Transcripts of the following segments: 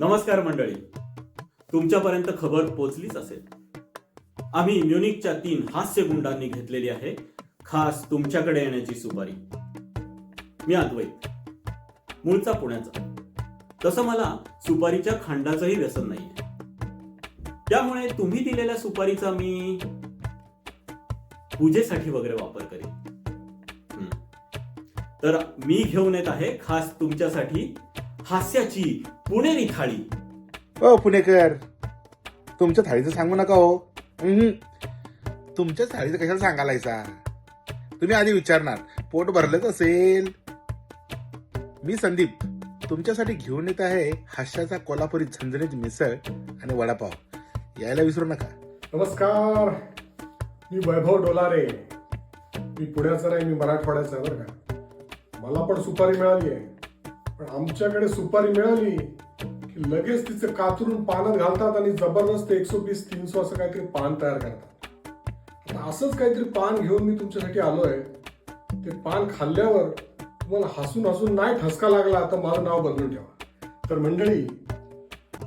नमस्कार मंडळी. तुमच्यापर्यंत खबर पोचलीच असेल. आम्ही म्युनिकच्या तीन हास्य गुंडांनी घेतलेली आहे. खास तुमच्याकडे येण्याची सुपारी. मी अद्वैत. मूळचा पुण्याचा. तसं मला सुपारीच्या खांडाचंही व्यसन नाहीये. त्यामुळे तुम्ही दिलेल्या सुपारीचा मी पूजेसाठी वगैरे वापर करेन. तर मी घेऊन येत आहे खास तुमच्यासाठी हास्याची पुणेरी थाळी. ओ पुणेकर. तुमच्या थाळीचं सांगू नका हो. तुमच्या थाळीचं कशाला सांगायलायसा तुम्ही आधी विचारणार पोट भरलंच असेल मी संदीप तुमच्यासाठी घेऊन येत आहे हास्याचा कोल्हापुरी झणझणीत मिसळ आणि वडापाव. यायला विसरू नका. नमस्कार. मी वैभव डोलारे. मी पुण्याचा नाही मी मराठवाड्याचा आहे बरं का. मला पण सुपारी मिळाली आहे. पण आमच्याकडे सुपारी मिळाली की लगेच तिचं कातरून पानात घालतात आणि जबरदस्त एकशे वीस तीनशे असं काहीतरी पान तयार करतात. आता असंच काहीतरी पान घेऊन मी तुमच्यासाठी आलोय. ते पान खाल्ल्यावर तुम्हाला हसून हसून नाही ठसका लागला तर माझं नाव बदलून ठेवा. तर मंडळी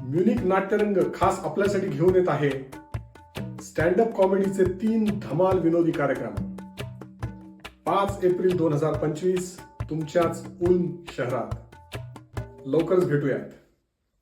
म्युनिक नाट्यरंग खास आपल्यासाठी घेऊन येत आहे स्टँडअप कॉमेडीचे तीन धमाल विनोदी कार्यक्रम. पाच एप्रिल दोन हजार पंचवीस तुमच्याच उल्म शहरात. लवकरच भेटूयात.